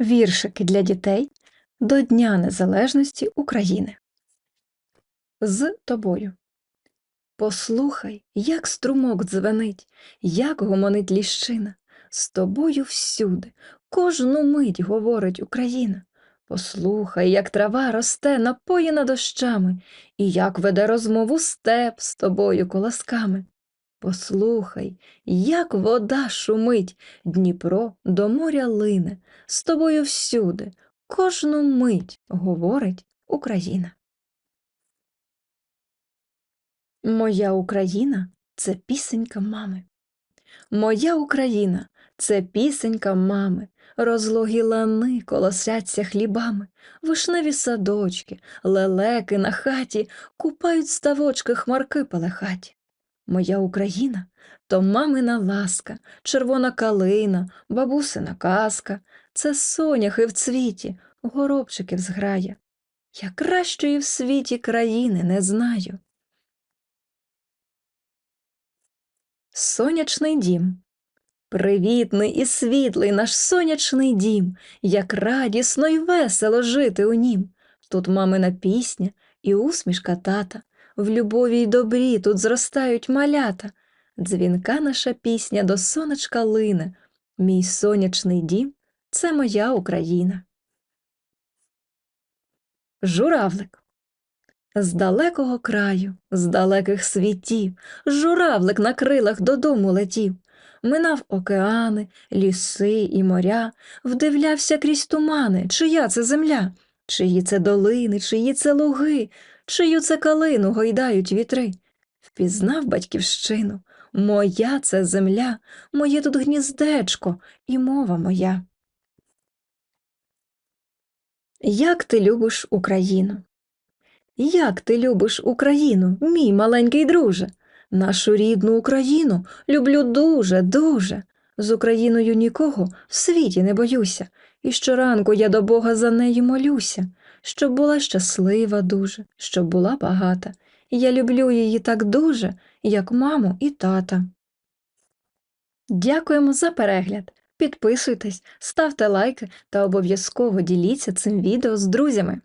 Віршики для дітей до Дня Незалежності України. З тобою. Послухай, як струмок дзвенить, як гомонить ліщина. З тобою всюди, кожну мить говорить Україна. Послухай, як трава росте, напоєна дощами, і як веде розмову степ з тобою колосками. Послухай, як вода шумить, Дніпро до моря лине, з тобою всюди, кожну мить говорить Україна. Моя Україна це пісенька мами. Моя Україна це пісенька мами. Розлогі лани колосяться хлібами, вишневі садочки, лелеки на хаті купають ставочки хмарки пелехаті. Моя Україна то мамина ласка, червона калина, бабусина казка, це соняхи в цвіті, горобчиків зграя. Я кращої в світі країни не знаю. Сонячний дім. Привітний і світлий наш сонячний дім, як радісно й весело жити у нім. Тут мамина пісня і усмішка тата, в любові й добрі тут зростають малята. Дзвінка наша пісня до сонечка лине. Мій сонячний дім це моя Україна. Журавлик. З далекого краю, з далеких світів, журавлик на крилах додому летів, минав океани, ліси і моря, вдивлявся крізь тумани, чия це земля, чиї це долини, чиї це луги, чию це калину гойдають вітри. Впізнав батьківщину, моя це земля, моє тут гніздечко і мова моя. Як ти любиш Україну? Як ти любиш Україну, мій маленький друже? Нашу рідну Україну люблю дуже, дуже. З Україною нікого в світі не боюся, і щоранку я до Бога за неї молюся, щоб була щаслива дуже, щоб була багата. Я люблю її так дуже, як маму і тата. Дякуємо за перегляд. Підписуйтесь, ставте лайки та обов'язково діліться цим відео з друзями.